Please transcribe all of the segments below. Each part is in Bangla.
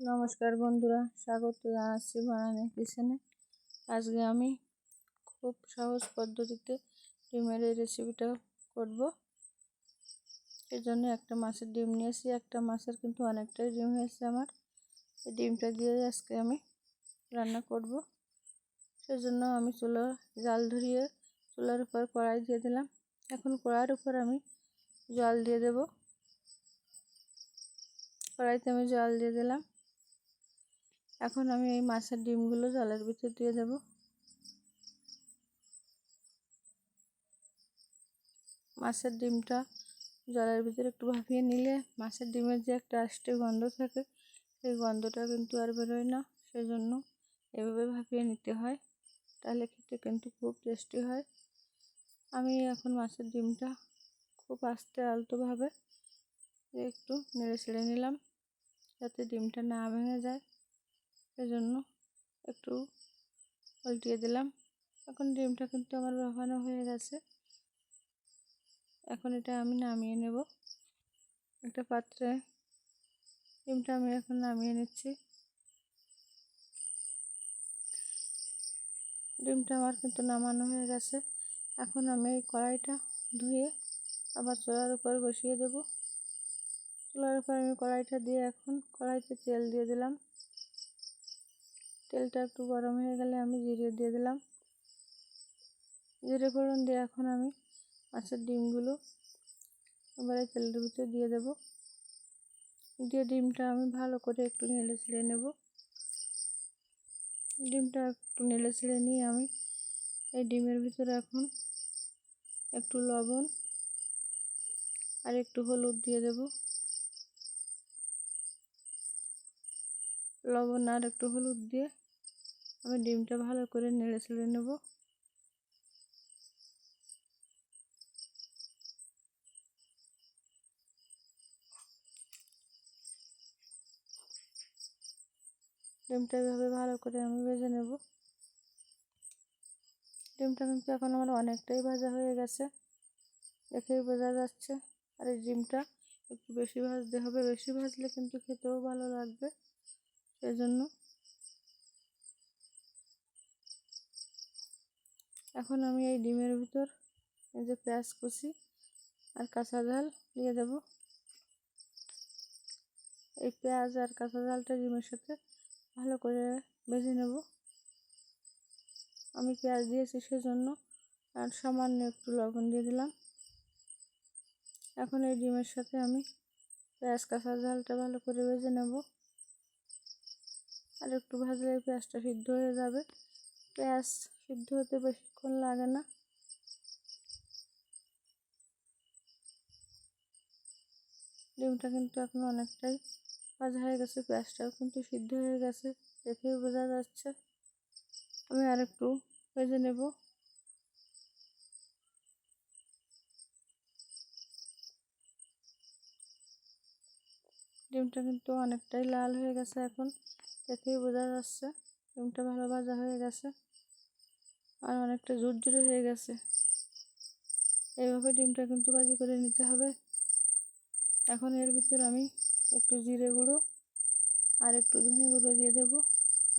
নমস্কার বন্ধুরা, স্বাগত জানাচ্ছি বানানি কিচেনে। আজকে আমি খুব সহজ পদ্ধতিতে ডিমের এই রেসিপিটা করব। এর জন্য একটা মাছের ডিম নিয়েছি, একটা মাছের কিন্তু অনেকটাই ডিম হয়েছে আমার। এই ডিমটা দিয়ে আজকে আমি রান্না করব। সেজন্য আমি চুলো, জাল ধরিয়ে চুলার উপর কড়াই দিয়ে দিলাম। এখন কড়াইয়ের উপর আমি জল দিয়ে দেব। কড়াইতে আমি জল দিয়ে দিলাম। এখন আমি এই মাছের ডিমগুলো জলের ভিতর দিয়ে দেব। মাছের ডিমটা জলের ভিতরে একটু ভাপিয়ে নিলে মাছের ডিমের যে একটা আষ্টে গন্ধ থাকে, সেই গন্ধটা কিন্তু আর বেরোয় না। সেজন্য এভাবে ভাপিয়ে নিতে হয়, তাহলে খেতে কিন্তু খুব টেস্টি হয়। আমি এখন মাছের ডিমটা খুব আস্তে আলতোভাবে একটু নেড়ে ছেড়ে নিলাম, যাতে ডিমটা না ভেঙে যায়। সেজন্য একটু উল্টিয়ে দিলাম। এখন ডিমটা কিন্তু আমার বাফানো হয়ে গেছে। এখন এটা আমি নামিয়ে নেব। একটা পাত্রে ডিমটা আমি এখন নামিয়ে নিচ্ছি। ডিমটা আমার কিন্তু নামানো হয়ে গেছে। এখন আমি এই কড়াইটা ধুয়ে আবার চুলার উপর বসিয়ে দেব। চুলার উপর আমি কড়াইটা দিয়ে এখন কড়াইতে তেল দিয়ে দিলাম। তেলটা একটু গরম হয়ে গেলে আমি জিরে দিয়ে দিলাম। জিরে ফোড়ন দিয়ে এখন আমি মাছের ডিমগুলো এবারে তেলের ভিতরে দিয়ে দেব। দিয়ে ডিমটা আমি ভালো করে একটু নেড়ে ছেড়ে নেব। ডিমটা একটু নেড়ে ছেড়ে নিয়ে আমি এই ডিমের ভিতরে এখন একটু লবণ আর একটু হলুদ দিয়ে দেব। লবণ আর একটু হলুদ দিয়ে আমি ডিমটা ভালো করে নেড়ে ছেড়ে নেব। ডিমটা এভাবে ভালো করে আমি ভেজে নেব। ডিমটা কিন্তু এখন আমার অনেকটাই ভাজা হয়ে গেছে, দেখেই বোঝা যাচ্ছে। আর এই ডিমটা একটু বেশি ভাজতে হবে, বেশি ভাজলে কিন্তু খেতেও ভালো লাগবে। সেজন্য। এখন আমি এই ডিমের ভিতর এই যে পেঁয়াজ কুচি আর কাঁচা ঝাল দিয়ে দেব। এই পেঁয়াজ আর কাঁচা ঝালটা ডিমের সাথে ভালো করে ভেজে নেব। আমি পেঁয়াজ দিয়েছি সেজন্য আর সামান্য একটু লবণ দিয়ে দিলাম। এখন এই ডিমের সাথে আমি পেঁয়াজ কাঁচা ঝালটা ভালো করে ভেজে নেব। আর একটু ভাজলে পেঁয়াজটা সিদ্ধ হয়ে যাবে। পেঁয়াজ সিদ্ধ হতে বেশিক্ষণ লাগে না। ডিমটা কিন্তু এখন অনেকটাই ভাজা হয়ে গেছে, পেঁয়াজটাও কিন্তু সিদ্ধ হয়ে গেছে দেখেই বোঝা যাচ্ছে। আমি আর একটু ভেজে নেব। ডিমটা কিন্তু অনেকটাই লাল হয়ে গেছে এখন। দেখেই বোঝা যাচ্ছে। ডিমটা ভালো ভাজা হয়ে গেছে। আর অনেকটা ঝুরঝুরে হয়ে গেছে। এইভাবে ডিমটা কিন্তু ভাজি করে নিতে হবে। এখন এর ভিতর আমি একটু জিরে গুঁড়ো আর একটু ধনে গুঁড়ো দিয়ে দেব।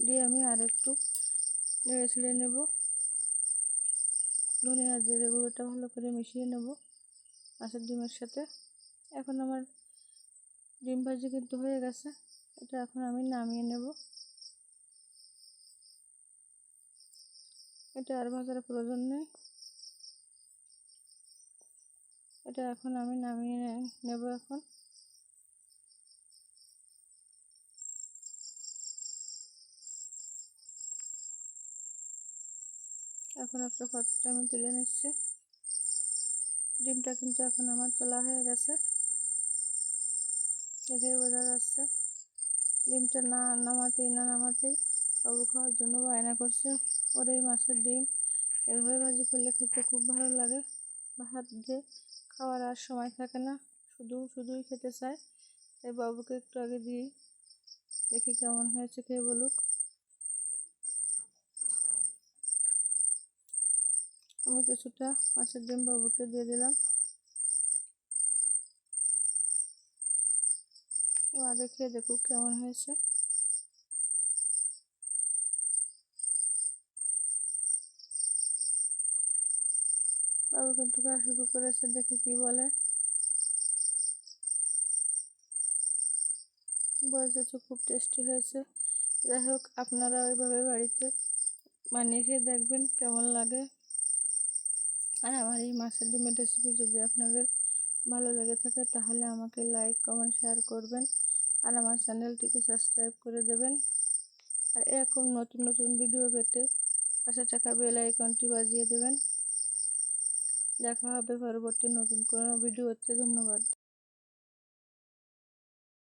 দিয়ে আমি আর একটু নেড়ে ছেড়ে নেব। ধনে আর জিরে গুঁড়োটা ভালো করে মিশিয়ে নেব মাছের ডিমের সাথে। এখন আমার ডিম ভাজি কিন্তু হয়ে গেছে। এটা এখন আমি নামিয়ে নেব। এটা আর ভাজার প্রয়োজন নেই। এটা এখন আমি নামিয়ে নেব এখন। এখন একটা পাত্রে আমি তুলে নিচ্ছি। ডিমটা কিন্তু এখন আমার তোলা হয়ে গেছে। দেখেই বোঝা যাচ্ছে। ডিমটা না নামাতেই না নামাতেই বাবু খাওয়ার জন্য বায়না করছে। এই মাছের ডিম এভাবে ভাজি করলে খেতে খুব ভালো লাগে। ভাত দিয়ে খাওয়ার আর সময় থাকে না, শুধু, শুধুই খেতে চায়। তাই বাবুকে একটু আগে দিই দেখি কেমন হয়েছে, খেয়ে বলুক। আমি কিছুটা মাছের ডিম বাবুকে দিয়ে দিলাম। আগে খেয়ে দেখুক কেমন হয়েছে। বাবু কিন্তু খাওয়া শুরু করেছে, দেখি কি বলে। বলছে খুব টেস্টি হয়েছে। যাই হোক, আপনারা ওইভাবে বাড়িতে বানিয়ে খেয়ে দেখবেন কেমন লাগে। আর আমার এই মাছের ডিমের রেসিপি যদি আপনাদের ভালো লেগে থাকে, তাহলে আমাকে লাইক কমেন্ট শেয়ার করবেন। আর আমার চ্যানেলটিকে সাবস্ক্রাইব করে দেবেন। আর এরকম নতুন নতুন ভিডিও পেতে পাশে টাকা বেল আইকনটি বাজিয়ে দেবেন। দেখা হবে পরবর্তী নতুন কোনো ভিডিও হচ্ছে ধন্যবাদ।